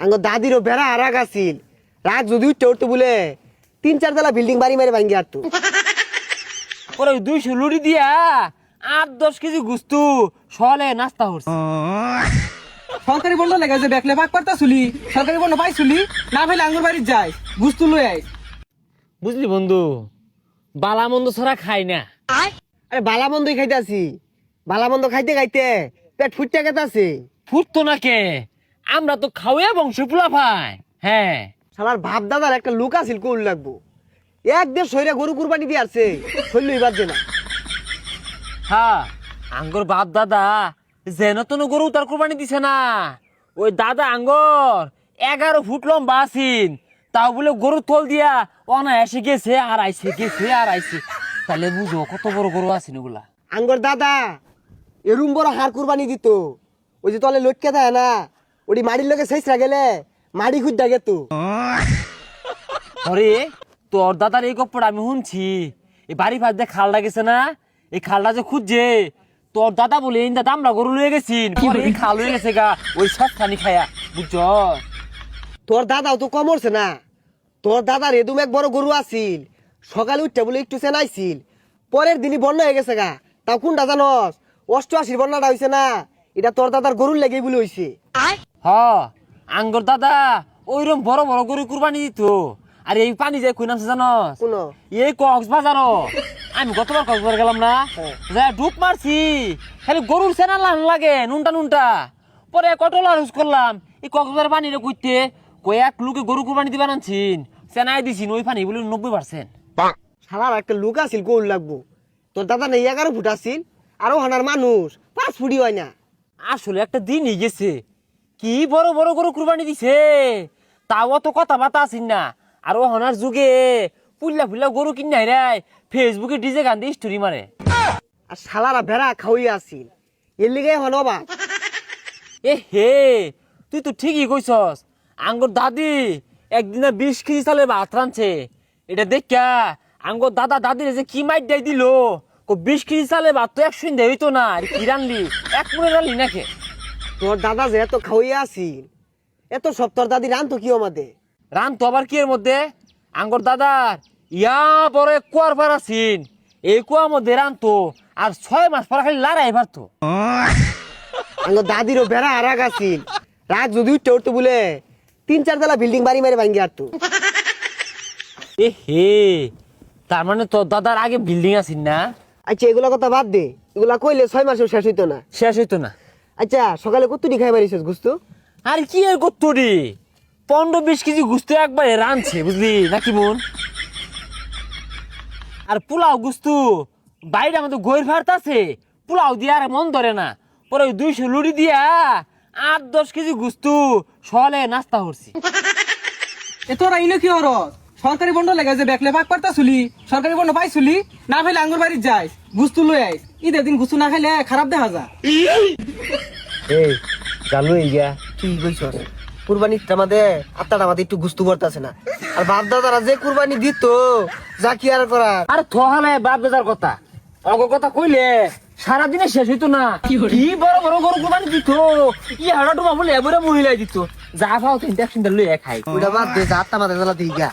আঙ্গ দাদিরও বেড়া আরাগ আছিল। রাগ যদি উঠতে উঠতে বলে তিন চার তলা বিল্ডিং বাড়ি মারি ভাঙ্গি আর তো। পরে ওই লুড়ি দিয়া আট দশ কেজি গুস্তু সলে নাস্তা হচ্ছে সরকারি বন্ধ লেগে যে বেকলে পাক পারতা শুলি সরকারি বন্ধ পাই শুলি না ভাইলে আঙ্গুর বাড়ির যাই গুস্তু লই আই বুঝলি বন্ধু বালা মন্দ ছাড়া খাই না। আরে বালা মন্দই খাইতে আছি বালা মন্দ খাইতে খাইতে পেট ফুটতে গেতে আছে ফুটতো না কে? আমরা তো খাওয়া বংশ পোলা ভাই হ্যাঁ। শালার ভাব দাদার একটা লুক আছিল কোল লাগবো। এক দেড় শরীরে গরু কুরবানি দিয়ে আসছে শৈল এবার যে না হ্যাঁ আঙ্গর বাপ দাদা যেন তেন গরু তার কোরবানি দিছে না। ওই দাদা আঙ্গর এগারো ফুট লম্বা আছিন। তাও বলে গরু তোল দিয়া অনা এসে গেছে আর আইসে গেছে আর আইসে তাহলে বুঝো কত বড় গরু আছেন ওগুলা আঙ্গর দাদা এরুম বড় হার কুরবানি দিত। ওই যে তলে লটকে দেয় না ওটি মাড়ির লোকে শেষরা গেলে মাড়ি খুঁজ গেত আরে তোর দাদার এই গপ্পটা আমি শুনছি। এই বাড়ি ভাত দিয়ে খালটা গেছে না? এই খালটা যে খুঁজছে তোর দাদা বলে এই দাদা আমরা গরু লয়ে গেছি পরে এই খাল হয়ে গেছে গা ওই সস্তানি খায়া বুঝছ? তোর দাদাও তো কমরছে না। তোর দাদার এদুম এক বড় গরু আছিল। সকালে উঠতে বলে একটু চেনাইছিল পরের দিনই বন্যা হয়ে গেছে গা। তাও কোনটা জানস? অষ্টআশির বন্যাটা হয়েছে না। এটা তোর দাদার গরুর লেগে বলে হয়েছে হ আঙ্গর দাদা ওইরকম বড় বড় গরু কুরবানি দিত। আর এই পানি যে কই নামছে জানস? কোন? এই কক্সবাজার। আমি গতবার কক্সবাজার গেলাম না। যা ডুব মারছি। খালি গরুর সেনা লান লাগে নুনটা নুনটা। পরে কটলা ইউজ করলাম। এই কক্সবাজার পানি রে কইতে কয়েক লোকে গরু কুরবানি দিবা আনছিন। সেনাই দিছিন ওই পানি বলে নব্বই পার্সেন্ট। শালার একটা লোক আছিল গোল লাগবো। তোর দাদা নেই এগারো ফুট আছিল। আরও হানার মানুষ পাঁচ ফুটি হয় না। আসলে একটা দিনই গেছে। কি বড় বড় গরু কুরবানি দিছে? তাও অত কথা বাতা আছিন না। আর ও হনার যুগে পুল্লা ফুল্লা গরু কিনে রে ফেসবুকে ডিজে গান দিয়ে স্টোরি মারে। আর শালারা ভেড়া খাওয়াই আছিল এর লিগে হন অবাক এ হে তুই তো ঠিকই কইছস। আঙ্গুর দাদি একদিনে বিশ কেজি চালে ভাত রাঁধছে। এটা দেখা আঙ্গুর দাদা দাদির যে কি মাইট দেয় দিল। বিশ কেজি চালে ভাত তো একশো দেয় হইতো না আর কি রানলি এক মনে রানলি নাকি? তোর দাদা যে এত খাওয়াই আছিল এত সব তোর দাদি রান্ত কি আমাদের? রান তো আবার কি এর মধ্যে? আঙ্গর দাদার ইয়া বড় কুয়ার পার আছিন এই কুয়ার মধ্যে রান তো আর ছয় মাস পর খালি লড়াই পারতো আমার দাদিরও বেড়া আরাগ আছিল। রাগ যদি উঠতে উঠতে বলে তিন চার তলা বিল্ডিং বাড়ি মেরে ভাঙ্গি আর তো এ হে তার মানে তোর দাদার আগে বিল্ডিং আছিন না? আচ্ছা এগুলা কথা বাদ দে। এগুলা কইলে ছয় মাসেও শেষ হইতো না। শেষ হইতো না। আচ্ছা সকালে কতটি খাই মারিছিস গুস্তু? আর কি এর করতো পনেরো বিশ কেজি গুস্ত একবারে রাঁধছে বুঝলি? নাকি মন? আর পোলাও গুস্তু বাইরে আমাদের গৈর ভাত আছে। পোলাও দিয়ে আর মন ধরে না। পরে ওই দুইশো লুড়ি দিয়া আট দশ কেজি গুস্তু সলে নাস্তা করছি। এ তোরা ইলে কি হর সরকারি বন্ধ লেগে যে বেকলে পাক পারতা শুলি সরকারি বন্ধ পাই শুলি না ভাইলে আঙ্গুর বাড়ির যাই গুস্তু লই আই ঈদের দিন গুস্তু না খাইলে খারাপ দেখা যা এই চালু এই গিয়া তুই কইছস কুরবানি আমাদের আত্মাটা আমাদের একটু গুস্তু করতেছে না। আর বাপ দাদারা যে কুরবানি দিত যা কি আর করার? আরে থহালে বাপ বেজার কথা। অগ কথা কইলে সারাদিনে শেষ হইতো না। কি বড় বড় গরু কোরবানি দিত? ই হাড়া ডুবা বলে এবারে মহিলা দিত। যা পাও তিনটা সুন্দর লইয়া খাই। ওইটা বাদ দে যা আত্মা মাথা জ্বালা দিই গা